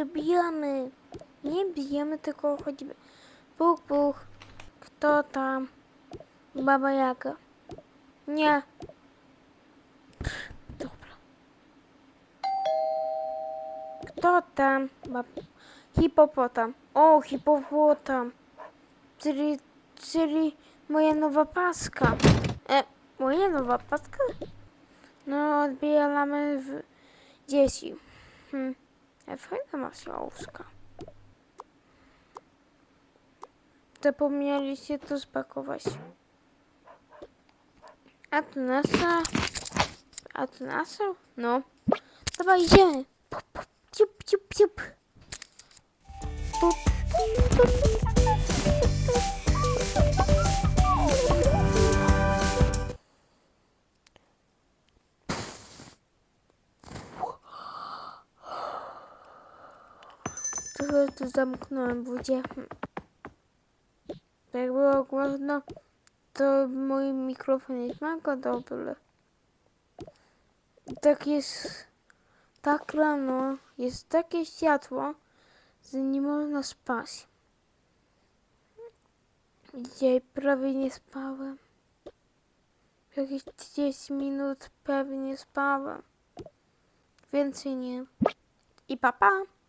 to bijamy. Nie bijemy, tylko chodzimy. Puch, puch. Kto tam? Baba Jaga. Nie. Dobra. Kto tam? Bab... Hipopotam. O, hipopotam. Czyli, czyli moja nowa paska. E, moja nowa paska? No, odbieramy w dzieci. Hm. E, Fajna masłowska. Zapomnieliście to spakować. A tu nasa. A tu nasa? No. Dobra, idziemy. Pup, pup, ciup, ciup, ciup. Trochę tu zamknąłem budzie. Jak było głośno, to mój mikrofon jest mega dobry. Tak jest, tak rano, jest takie światło, że nie można spać. Dzisiaj prawie nie spałem. Jakieś 30 minut pewnie spałem. Więcej nie. I papa. Pa.